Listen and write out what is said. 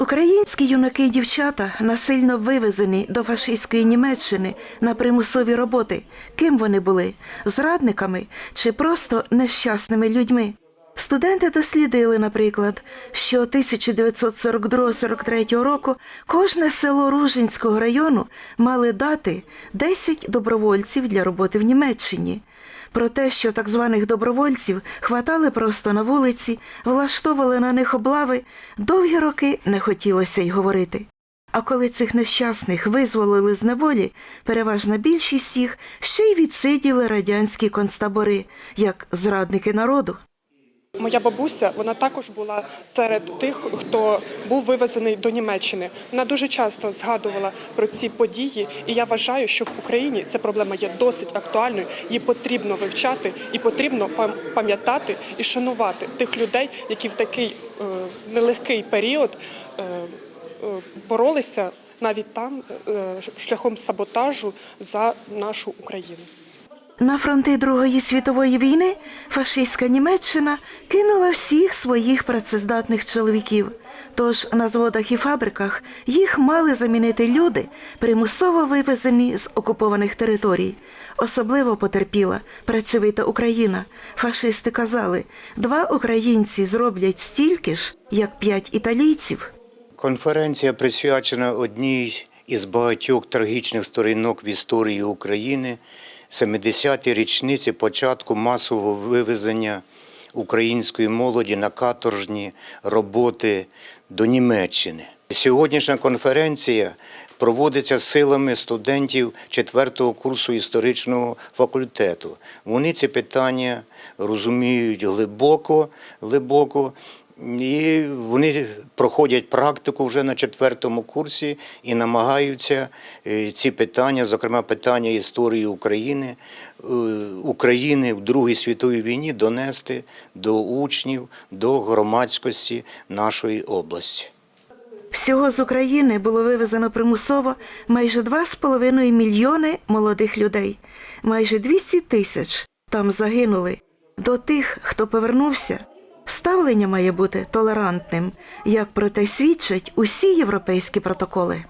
Українські юнаки і дівчата насильно вивезені до фашистської Німеччини на примусові роботи. Ким вони були? Зрадниками чи просто нещасними людьми? Студенти дослідили, наприклад, що 1942-43 року кожне село Ружинського району мали дати 10 добровольців для роботи в Німеччині. Про те, що так званих добровольців хватали просто на вулиці, влаштовували на них облави, довгі роки не хотілося й говорити. А коли цих нещасних визволили з неволі, переважна більшість їх ще й відсиділи радянські концтабори, як зрадники народу. Моя бабуся вона також була серед тих, хто був вивезений до Німеччини. Вона дуже часто згадувала про ці події, і я вважаю, що в Україні ця проблема є досить актуальною. Її потрібно вивчати і потрібно пам- пам'ятати і шанувати тих людей, які в такий е, нелегкий період е, е, боролися навіть там шляхом саботажу за нашу Україну. На фронти Другої світової війни фашистська Німеччина кинула всіх своїх працездатних чоловіків. Тож на заводах і фабриках їх мали замінити люди, примусово вивезені з окупованих територій. Особливо потерпіла працьовита Україна. Фашисти казали, два українці зроблять стільки ж, як п'ять італійців. Конференція присвячена одній із багатьох трагічних сторінок в історії України 70-й річниці початку масового вивезення української молоді на каторжні роботи до Німеччини. Сьогоднішня конференція проводиться силами студентів 4-го курсу історичного факультету. Вони ці питання розуміють глибоко, глибоко. І вони проходять практику вже на четвертому курсі і намагаються е, ці питання, зокрема питання історії України, е, України в Другій світовій війні донести до учнів, до громадськості нашої області. Всього з України було вивезено примусово майже 2,5 мільйони молодих людей. Майже 200 тисяч там загинули. До тих, хто повернувся, ставлення має бути толерантним, як про те свідчать усі європейські протоколи.